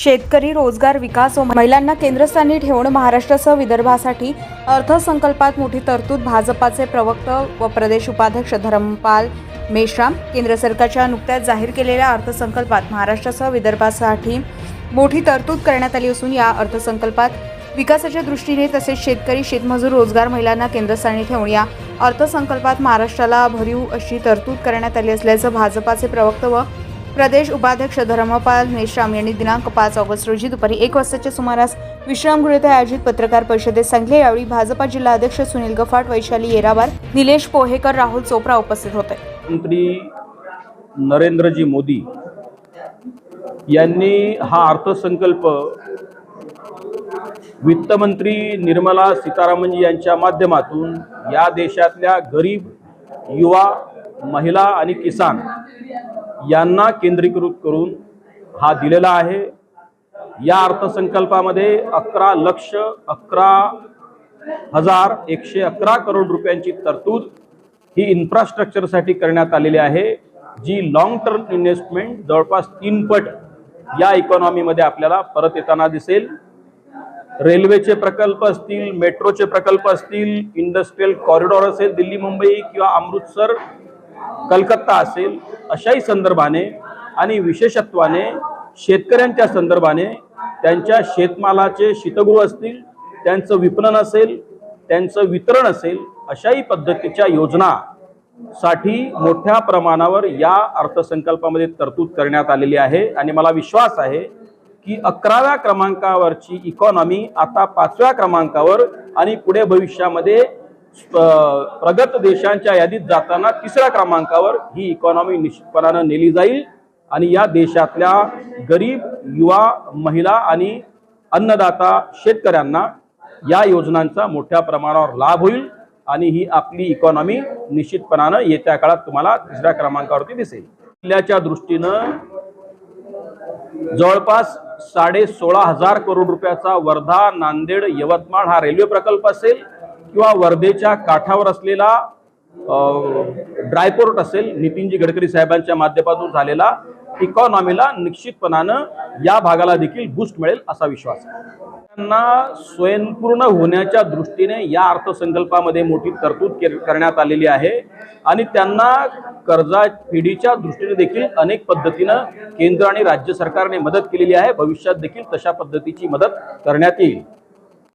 शेतकरी रोजगार विकास व महिलांना केंद्रस्थानी ठेवून महाराष्ट्रासह विदर्भासाठी अर्थसंकल्पात मोठी तरतूद भाजपाचे प्रवक्ता व प्रदेश उपाध्यक्ष धर्मपाल मेश्राम केंद्र सरकारच्या नुकत्याच जाहीर केलेल्या अर्थसंकल्पात महाराष्ट्रासह विदर्भासाठी मोठी तरतूद करण्यात आली असून या अर्थसंकल्पात विकासाच्या दृष्टीने तसेच शेतकरी शेतमजूर रोजगार महिलांना केंद्रस्थानी ठेवून या अर्थसंकल्पात महाराष्ट्राला भरीव अशी तरतूद करण्यात आली असल्याचं भाजपाचे प्रवक्ते व प्रदेश उपाध्यक्ष धर्मपाल मेश्राम यांनी दिनांक पाच ऑगस्ट रोजी दुपारी एक वाजताच्या सुमारास विश्रामगृह आयोजित पत्रकार परिषदेत सांगितले. यावेळी भाजपा जिल्हा अध्यक्ष सुनील गफाट वैशाली येरावार निलेश पोहेकर राहुल चोप्रा उपस्थित होते. मंत्री नरेंद्रजी मोदी यांनी हा अर्थसंकल्प वित्तमंत्री निर्मला सीतारामनजी यांच्या माध्यमातून या देशातल्या गरीब युवा महिला आणि किसान यांना केंद्रीकृत करून हा दिलेला आहे. या अर्थसंकल्पामध्ये अकरा लक्ष अकरा हजार एकशे अकरा करोड रुपयांची तरतूद ही इन्फ्रास्ट्रक्चरसाठी करण्यात आलेली आहे जी लॉंग टर्म इन्व्हेस्टमेंट जवळपास तीन पट या इकॉनॉमीमध्ये आपल्याला परत येताना दिसेल. रेल्वेचे प्रकल्प असतील मेट्रोचे प्रकल्प असतील इंडस्ट्रीयल कॉरिडॉर असेल दिल्ली मुंबई किंवा अमृतसर कलकत्ता असेल अशाही संदर्भाने आणि विशेषत्वाने शेतकऱ्यांच्या संदर्भाने त्यांच्या शेतमालाचे शीतगृह असतील त्यांचं विपणन असेल त्यांचं वितरण असेल अशाही पद्धतीच्या योजना साठी मोठ्या प्रमाणावर या अर्थसंकल्पामध्ये तरतूद करण्यात आलेली आहे. आणि मला विश्वास आहे की अकराव्या क्रमांकावरची इकॉनॉमी आता पाचव्या क्रमांकावर आणि पुढे भविष्यामध्ये प्रगत देशांच्या यादीत जाताना तिसऱ्या क्रमांकावर ही इकॉनॉमी निश्चितपणानं नेली जाईल. आणि या देशातल्या गरीब युवा महिला आणि अन्नदाता शेतकऱ्यांना या योजनांचा मोठ्या प्रमाणावर लाभ होईल. आणि ही आपली इकॉनॉमी निश्चितपणानं येत्या काळात तुम्हाला तिसऱ्या क्रमांकावरती दिसेल. जिल्ह्याच्या दृष्टीनं जवळपास साडे सोळा हजार करोड रुपयाचा वर्धा नांदेड यवतमाळ हा रेल्वे प्रकल्प असेल. किंवा वर्धेच्या काठावर असलेला ड्रायपोर्ट असेल नितीनजी गडकरी साहेबांच्या माध्यमातून झालेला इकॉनॉमीला निश्चितपणानं या भागाला देखील बूस्ट मिळेल असा विश्वास आहे. त्यांना स्वयंपूर्ण होण्याच्या दृष्टीने या अर्थसंकल्पामध्ये मोठी तरतूद के- करण्यात आलेली आहे आणि त्यांना कर्जा फेडीच्या दृष्टीने देखील अनेक पद्धतीनं केंद्र आणि राज्य सरकारने मदत केलेली आहे. भविष्यात देखील तशा पद्धतीची मदत करण्यात येईल.